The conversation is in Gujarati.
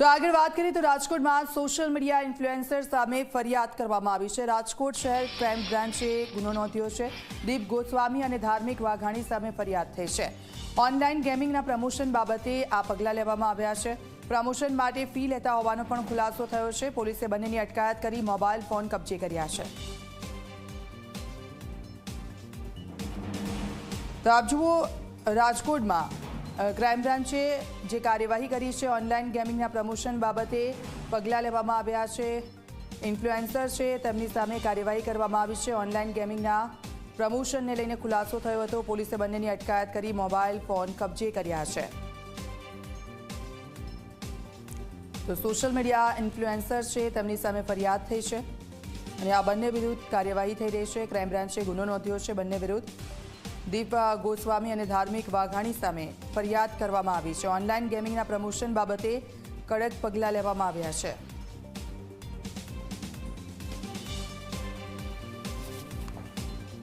તો આગળ વાત કરીએ તો રાજકોટમાં સોશિયલ મીડિયા ઇન્ફ્લુએન્સર સામે ફરિયાદ કરવામાં આવી છે. રાજકોટ શહેર ક્રાઇમ બ્રાન્ચે ગુનો નોંધ્યો છે. દીપ ગોસ્વામી અને ધાર્મિક વાઘાણી સામે ફરિયાદ થઈ છે. ઓનલાઈન ગેમિંગના પ્રમોશન બાબતે આ પગલાં લેવામાં આવ્યા છે. પ્રમોશન માટે ફી લેતા હોવાનો પણ ખુલાસો થયો છે. પોલીસે બંનેની અટકાયત કરી મોબાઈલ ફોન કબજે કર્યા છે. તો આપ જુઓ રાજકોટમાં ક્રાઇમ બ્રાન્ચે જે કાર્યવાહી કરી છે ઓનલાઈન ગેમિંગના પ્રમોશન બાબતે પગલાં લેવામાં આવ્યા છે. ઇન્ફ્લુએન્સર છે, તેમની સામે કાર્યવાહી કરવામાં આવી છે. ઓનલાઈન ગેમિંગના પ્રમોશનને લઈને ખુલાસો થયો હતો. પોલીસે બંનેની અટકાયત કરી મોબાઈલ ફોન કબજે કર્યા છે. તો સોશિયલ મીડિયા ઇન્ફ્લુએન્સર છે, તેમની સામે ફરિયાદ થઈ છે. અને આ બંને વિરુદ્ધ કાર્યવાહી થઈ રહી છે. ક્રાઇમ બ્રાન્ચે ગુનો નોંધ્યો છે, બંને વિરુદ્ધ. દીપ ગોસ્વામી અને ધાર્મિક વાઘાણી સામે ફરિયાદ કરવામાં આવી છે. ઓનલાઈન ગેમિંગના પ્રમોશન બાબતે કડક પગલાં લેવામાં આવ્યા છે.